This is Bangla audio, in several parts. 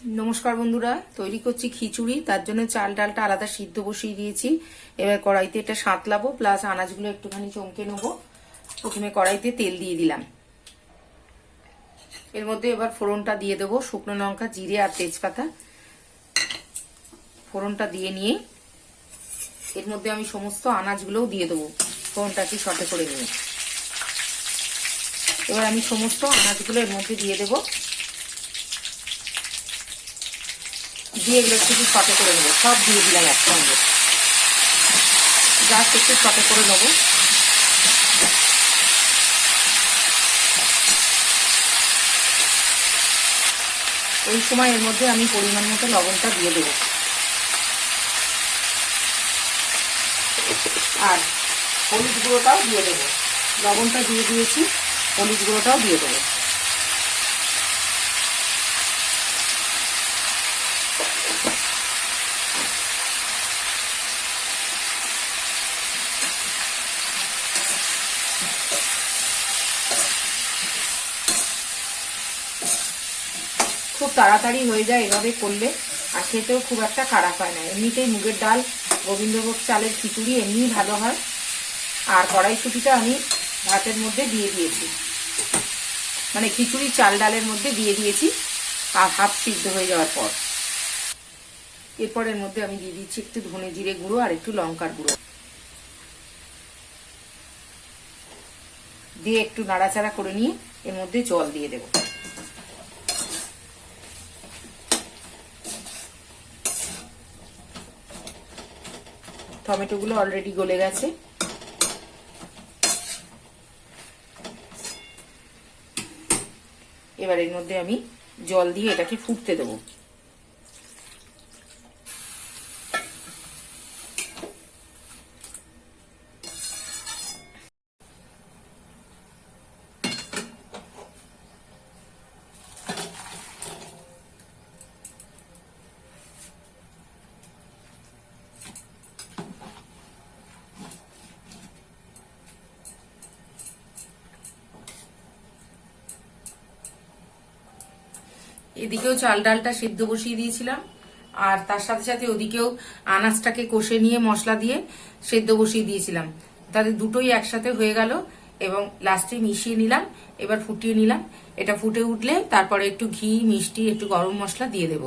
নমস্কার বন্ধুরা, তৈরি করছি খিচুড়ি, তার জন্য চাল ডালটা আলাদা সিদ্ধ বসিয়ে দিয়েছি। এবার কড়াইতে এটা সাঁতলাবো, প্লাস আনাজগুলো একটুখানি চমকে নেব। প্রথমে কড়াইতে তেল দিয়ে দিলাম। এর মধ্যে এবার ফোড়নটা দিয়ে দেবো, শুকনো লঙ্কা, জিরে আর তেজপাতা। ফোড়নটা দিয়ে নিয়ে এর মধ্যে আমি সমস্ত আনাজগুলোও দিয়ে দেবো। ফোড়নটাকে সটে করে নিয়ে। এবার আমি সমস্ত আনাজগুলো এর মধ্যে দিয়ে দেবো। দিয়ে এগুলো একটু সটে করে নেব। সব দিয়ে দিলাম একসঙ্গে। জাস্ট একটু সটে করে নেব। এই সময় এর মধ্যে আমি পরিমাণ মতো লবণটা দিয়ে দেবো। আর হলুদ গুঁড়োটাও দিয়ে দেবো। লবণটা দিয়ে দিয়েছি, হলুদ গুঁড়োটাও দিয়ে দেবো। খুব তাড়াতাড়ি হয়ে যায় এভাবে করলে, আর খেতেও খুব একটা খারাপ হয় না। এমনিতেই মুগের ডাল, গোবিন্দভোগ চালের খিচুড়ি এমনিই ভালো হয়। আর কড়াইশুটিটা আমি ভাতের মধ্যে দিয়ে দিয়েছি। মানে খিচুড়ি চাল ডালের মধ্যে দিয়ে দিয়েছি, আর হাফ সিদ্ধ হয়ে যাওয়ার পর। এরপরের মধ্যে আমি দিয়ে দিচ্ছি একটু ধনে জিরে গুঁড়ো আর একটু লঙ্কার গুঁড়ো। দিয়ে একটু নাড়াচাড়া করে নিয়ে এর মধ্যে জল দিয়ে দেবো। টমেটোগুলো অলরেডি গলে গেছে। এবার এর মধ্যে আমি জল দিয়ে এটাকে ফুটতে দেবো। এদিকেও চাল ডালটা সেদ্ধ বসিয়ে দিয়েছিলাম, আর তার সাথে সাথে ওদিকেও আনাজটাকে কষে নিয়ে মশলা দিয়ে সেদ্ধ বসিয়ে দিয়েছিলাম। তাদের দুটোই একসাথে হয়ে গেল, এবং লাস্টে মিশিয়ে নিলাম, এবার ফুটিয়ে নিলাম। এটা ফুটে উঠলে তারপরে একটু ঘি, মিষ্টি, একটু গরম মশলা দিয়ে দেব।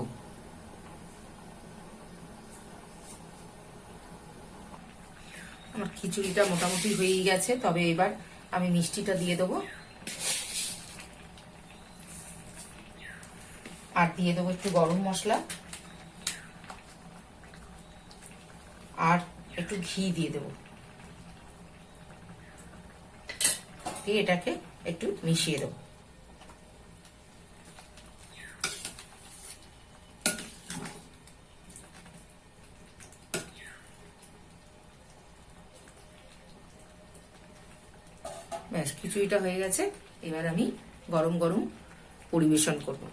আমার খিচুড়িটা মোটামুটি হয়েই গেছে, তবে এবার আমি মিষ্টিটা দিয়ে দেবো। আর দিয়ে দেবো একটু গরম মশলা। আর একটু ঘি দিয়ে দেবো। দিয়ে এটাকে একটু মিশিয়ে দেবো। ব্যাস, খিচুড়িটা হয়ে গেছে। এবার আমি গরম গরম পরিবেশন করব।